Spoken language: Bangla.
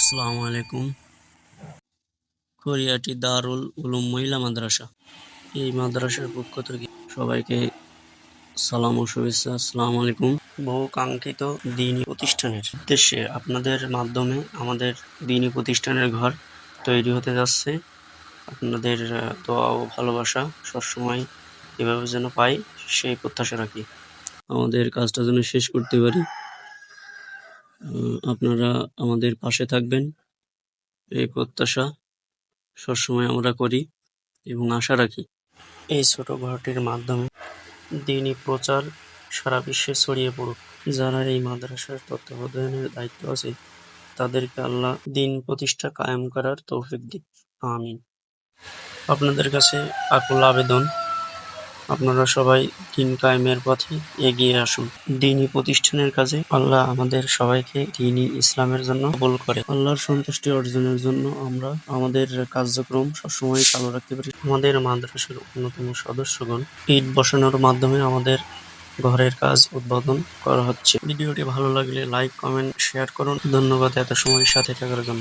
আসসালামু আলাইকুম। কোরিয়াটি দারুল উলুম মহিলা মাদ্রাসা। এই মাদ্রাসার পক্ষ থেকে সবাইকে সালাম ও শুভেচ্ছা। আসসালামু আলাইকুম। বহু কাঙ্ক্ষিত দিনী প্রতিষ্ঠানের উদ্দেশ্যে আপনাদের মাধ্যমে আমাদের দিনী প্রতিষ্ঠানের ঘর তৈরি হতে যাচ্ছে। আপনাদের দোয়া ও ভালোবাসা সবসময় এভাবে যেন পাই, সেই প্রত্যাশা রাখি। আমাদের কাজটা যেন শেষ করতে পারি। আপনারা আমাদের পাশে থাকবেন। এই প্রত্যাশা সবসময় আমরা করি এবং আশা রাখি। এই ছোট ঘরটির মাধ্যমে দিনই প্রচার সারা বিশ্বে ছড়িয়ে পড়ুক। যারা এই মাদ্রাসার তত্ত্বাবধানের দায়িত্ব আছে, তাদেরকে আল্লাহ দিন প্রতিষ্ঠা কায়েম করার তৌফিক দিন আমিন। আপনাদের কাছে আকুল আবেদন। আপনারা সবাই দিন কায়েমের পথে এগিয়ে আসুন। দিনী প্রতিষ্ঠানের কাজে আল্লাহ আমাদের সবাইকে দিনী ইসলামের জন্য কবুল করে। আল্লাহর সন্তুষ্টি অর্জনের জন্য আমরা আমাদের কার্যক্রম সবসময় চালু রাখতে পারি আমাদের মাদ্রাসার অন্যতম সদস্যগণ ইট বসানোর মাধ্যমে আমাদের ঘরের কাজ উদ্বোধন করা হচ্ছে। ভিডিওটি ভালো লাগলে লাইক, কমেন্ট, শেয়ার করুন। ধন্যবাদ এত সময় সাথে থাকার জন্য।